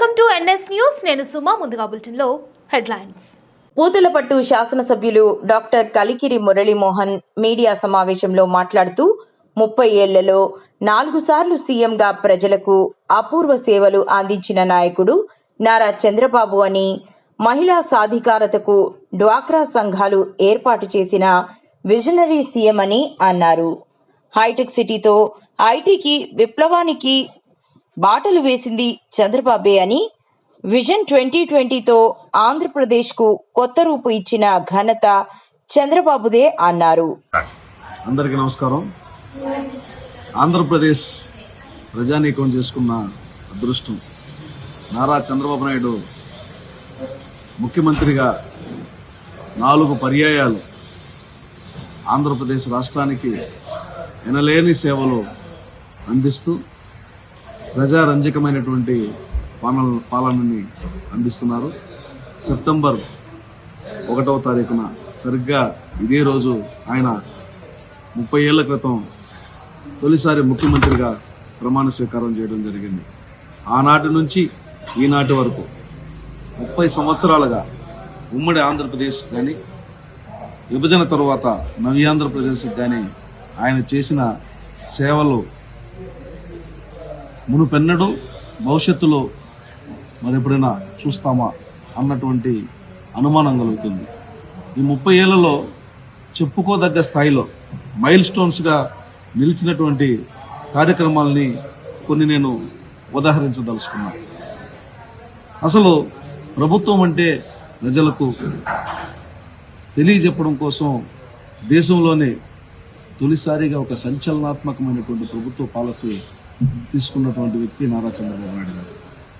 Welcome to NS news. నేను సుమా ముందుగా బులెటిన్లో హెడ్లైన్స్. పూతలపట్టు శాసనసభ్యులు డాక్టర్ కలికిరి మురళీమోహన్ మీడియా సమావేశంలో మాట్లాడుతూ ముప్పై ఏళ్ళలో నాలుగు సార్లు సీఎంగా ప్రజలకు అపూర్వ సేవలు అందించిన నాయకుడు నారా చంద్రబాబు అని మహిళా సాధికారతకు డ్వాక్రా సంఘాలు ఏర్పాటు చేసిన విజనరీ సీఎం అని అన్నారు. హైటెక్ సిటీతో ఐటీకి విప్లవానికి బాటలు వేసింది చంద్రబాబే అని విజన్ ట్వంటీ ట్వంటీతో ఆంధ్రప్రదేశ్కు కొత్త రూపు ఇచ్చిన ఘనత చంద్రబాబుదే అన్నారు. అందరికీ నమస్కారం. ఆంధ్రప్రదేశ్ ప్రజానీకం చేసుకున్న అదృష్టం. నారా చంద్రబాబు నాయుడు ముఖ్యమంత్రిగా నాలుగు పర్యాయాలు ఆంధ్రప్రదేశ్ రాష్ట్రానికి ఎనలేని సేవలు అందిస్తూ ప్రజారంజకమైనటువంటి పాలన పాలనని అందిస్తున్నారు. సెప్టెంబర్ ఒకటవ తారీఖున సరిగ్గా ఇదే రోజు ఆయన ముప్పై ఏళ్ళ క్రితం తొలిసారి ముఖ్యమంత్రిగా ప్రమాణ స్వీకారం చేయడం జరిగింది. ఆనాటి నుంచి ఈనాటి వరకు ముప్పై సంవత్సరాలుగా ఉమ్మడి ఆంధ్రప్రదేశ్ కానీ విభజన తరువాత నవి కానీ ఆయన చేసిన సేవలు మునుపెన్నడూ భవిష్యత్తులో మరి ఎప్పుడైనా చూస్తామా అన్నటువంటి అనుమానం కలుగుతుంది. ఈ ముప్పై ఏళ్ళలో చెప్పుకోదగ్గ స్థాయిలో మైల్ స్టోన్స్గా నిలిచినటువంటి కార్యక్రమాలని కొన్ని నేను ఉదాహరించదలుచుకున్నాను అసలు ప్రభుత్వం అంటే ప్రజలకు తెలియజెప్పడం కోసం దేశంలోనే తొలిసారిగా ఒక సంచలనాత్మకమైనటువంటి ప్రభుత్వ పాలసీ తీసుకున్నటువంటి వ్యక్తి నారా చంద్రబాబు నాయుడు గారు.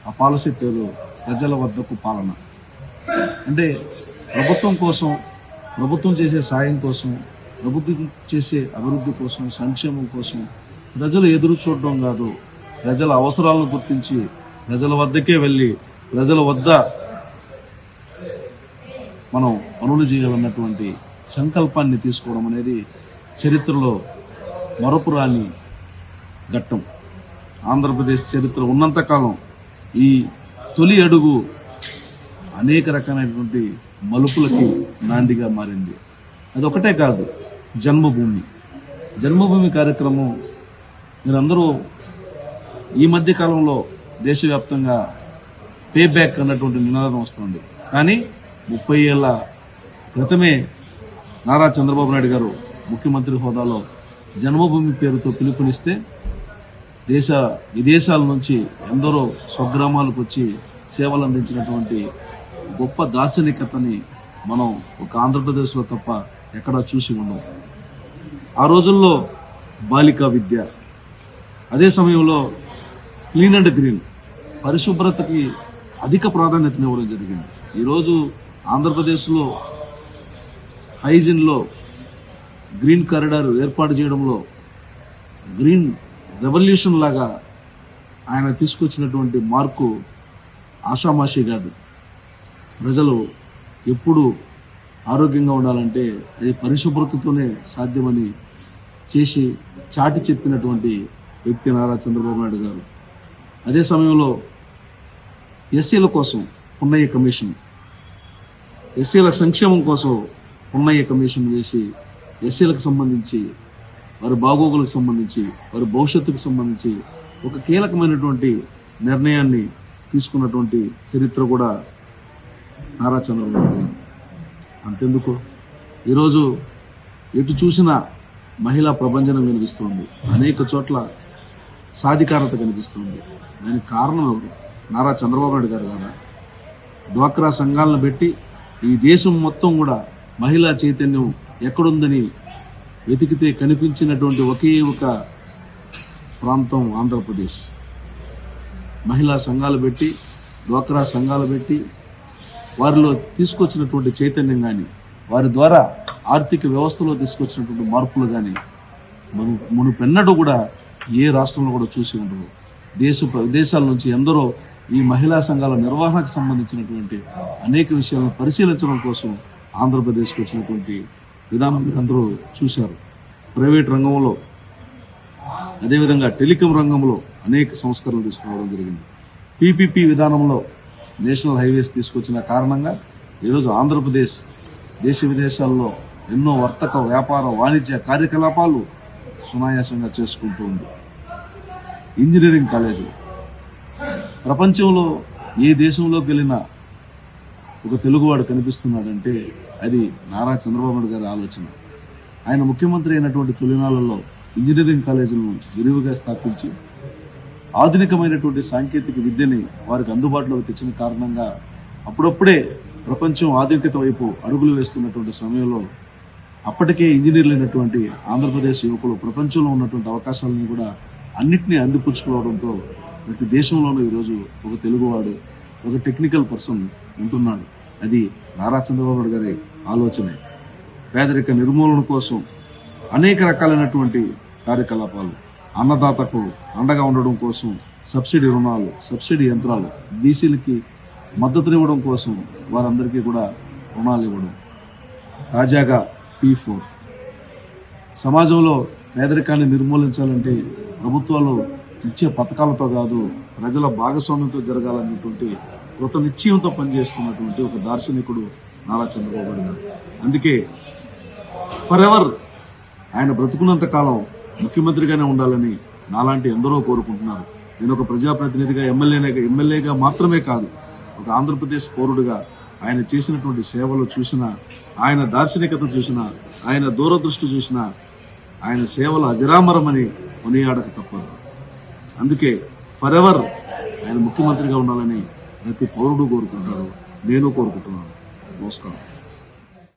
ఆ పాలసీ పేరు ప్రజల వద్దకు పాలన. అంటే ప్రభుత్వం కోసం ప్రభుత్వం చేసే సాయం కోసం ప్రభుత్వం చేసే అభివృద్ధి కోసం సంక్షేమం కోసం ప్రజలు ఎదురు చూడడం కాదు. ప్రజల అవసరాలను గుర్తించి ప్రజల వద్దకే వెళ్ళి ప్రజల వద్ద మనం పనులు చేయాలన్నటువంటి సంకల్పాన్ని తీసుకోవడం అనేది చరిత్రలో మరపురాని ఘట్టం. ఆంధ్రప్రదేశ్ చరిత్ర ఉన్నంతకాలం ఈ తొలి అడుగు అనేక రకమైనటువంటి మలుపులకి నాందిగా మారింది. అదొకటే కాదు జన్మభూమి. జన్మభూమి కార్యక్రమం మీరందరూ ఈ మధ్య కాలంలో దేశవ్యాప్తంగా పే బ్యాక్ అన్నటువంటి నినాదం వస్తుంది. కానీ ముప్పై ఏళ్ళ క్రితమే నారా చంద్రబాబు నాయుడు గారు ముఖ్యమంత్రి హోదాలో జన్మభూమి పేరుతో పిలుపునిస్తే దేశ విదేశాల నుంచి ఎందరో స్వగ్రామాలకు వచ్చి సేవలు అందించినటువంటి గొప్ప దార్శనికతని మనం ఒక ఆంధ్రప్రదేశ్లో తప్ప ఎక్కడా చూసి ఉన్నాం ఆ రోజుల్లో బాలికా విద్య అదే సమయంలో క్లీన్ అండ్ గ్రీన్ పరిశుభ్రతకి అధిక ప్రాధాన్యతనివ్వడం జరిగింది. ఈరోజు ఆంధ్రప్రదేశ్లో హైజిన్లో గ్రీన్ కారిడార్ ఏర్పాటు చేయడంలో గ్రీన్ రెవల్యూషన్ లాగా ఆయన తీసుకొచ్చినటువంటి మార్కు ఆషామాషి కాదు. ప్రజలు ఎప్పుడు ఆరోగ్యంగా ఉండాలంటే అది పరిశుభ్రతతోనే సాధ్యమని చేసి చాటి చెప్పినటువంటి వ్యక్తి నారా చంద్రబాబు నాయుడు గారు. అదే సమయంలో ఎస్సీల కోసం పున్నయ్య కమిషన్ ఎస్సీల సంక్షేమం కోసం పున్నయ్య కమిషన్ వేసి ఎస్సీలకు సంబంధించి వారి బాగోగులకు సంబంధించి వారి భవిష్యత్తుకు సంబంధించి ఒక కీలకమైనటువంటి నిర్ణయాన్ని తీసుకున్నటువంటి చరిత్ర కూడా నారా చంద్రబాబు గారు. అంతెందుకు? ఈరోజు ఎటు చూసినా మహిళా ప్రభంజనం కనిపిస్తుంది అనేక చోట్ల సాధికారత కనిపిస్తుంది. దానికి కారణం ఎవరు? నారా చంద్రబాబు నాయుడు గారు కదా. డ్వాక్రా సంఘాలను పెట్టి ఈ దేశం మొత్తం కూడా మహిళా చైతన్యం ఎక్కడుందని వెతికితే కనిపించినటువంటి ఒకే ఒక ప్రాంతం ఆంధ్రప్రదేశ్. మహిళా సంఘాలు పెట్టి డ్వాక్రా సంఘాలు పెట్టి వారిలో తీసుకొచ్చినటువంటి చైతన్యం కానీ వారి ద్వారా ఆర్థిక వ్యవస్థలో తీసుకొచ్చినటువంటి మార్పులు కానీ మును మునుపెన్నడూ కూడా ఏ రాష్ట్రంలో కూడా చూసి ఉండదు దేశ విదేశాల నుంచి ఎందరో ఈ మహిళా సంఘాల నిర్వహణకు సంబంధించినటువంటి అనేక విషయాలను పరిశీలించడం కోసం ఆంధ్రప్రదేశ్కి వచ్చినటువంటి విధానం అందరూ చూశారు. ప్రైవేట్ రంగంలో అదేవిధంగా టెలికాం రంగంలో అనేక సంస్కరణలు తీసుకురావడం జరిగింది. పీపీపీ విధానంలో నేషనల్ హైవేస్ తీసుకొచ్చిన కారణంగా ఈరోజు ఆంధ్రప్రదేశ్ దేశ విదేశాల్లో ఎన్నో వర్తక వ్యాపార వాణిజ్య కార్యకలాపాలు సునాయాసంగా చేసుకుంటూ ఉంది. ఇంజనీరింగ్ కాలేజీలు. ప్రపంచంలో ఏ దేశంలోకి వెళ్ళినా ఒక తెలుగువాడు కనిపిస్తున్నాడంటే అది నారా చంద్రబాబు నాయుడు గారి ఆలోచన. ఆయన ముఖ్యమంత్రి అయినటువంటి తొలినాళ్ళలో ఇంజనీరింగ్ కాలేజీలను విరివిగా స్థాపించి ఆధునికమైనటువంటి సాంకేతిక విద్యని వారికి అందుబాటులోకి తెచ్చిన కారణంగా అప్పుడప్పుడే ప్రపంచం ఆధునికత వైపు అడుగులు వేస్తున్నటువంటి సమయంలో అప్పటికే ఇంజనీర్లు అయినటువంటి ఆంధ్రప్రదేశ్ యువకులు ప్రపంచంలో ఉన్నటువంటి అవకాశాలను కూడా అన్నింటినీ అందిపుచ్చుకోవడంతో ప్రతి దేశంలోనూ ఈరోజు ఒక తెలుగువాడు ఒక టెక్నికల్ పర్సన్ ఉంటున్నాడు. అది నారా చంద్రబాబు గారి ఆలోచనే. పేదరిక నిర్మూలన కోసం అనేక రకాలైనటువంటి కార్యకలాపాలు అన్నదాతకు అండగా ఉండడం కోసం సబ్సిడీ రుణాలు సబ్సిడీ యంత్రాలు బీసీలకి మద్దతునివ్వడం కోసం వారందరికీ కూడా రుణాలు ఇవ్వడం. తాజాగా పీ ఫోర్. సమాజంలో పేదరికాన్ని నిర్మూలించాలంటే ప్రభుత్వాలు ఇచ్చే పథకాలతో కాదు ప్రజల భాగస్వామ్యంతో జరగాలన్నటువంటి కృత నిశ్చయంతో పనిచేస్తున్నటువంటి ఒక దార్శనికుడు నారా చంద్రబాబు గారు. అందుకే ఫర్ ఎవర్ ఆయన బ్రతుకున్నంత కాలం ముఖ్యమంత్రిగానే ఉండాలని నాలాంటి ఎందరో కోరుకుంటున్నారు. నేను ఒక ప్రజాప్రతినిధిగా ఎమ్మెల్యేనే ఎమ్మెల్యేగా మాత్రమే కాదు ఒక ఆంధ్రప్రదేశ్ పౌరుడుగా ఆయన చేసినటువంటి సేవలు చూసిన ఆయన దార్శనికత చూసిన ఆయన దూరదృష్టి చూసిన ఆయన సేవలు అజరామరమని కొనియాడక తప్పదు. అందుకే ఫర్ ఎవర్ ఆయన ముఖ్యమంత్రిగా ఉండాలని ప్రతి పౌరుడు కోరుకుంటారు నేను కోరుకుంటున్నాను. నమస్కారం.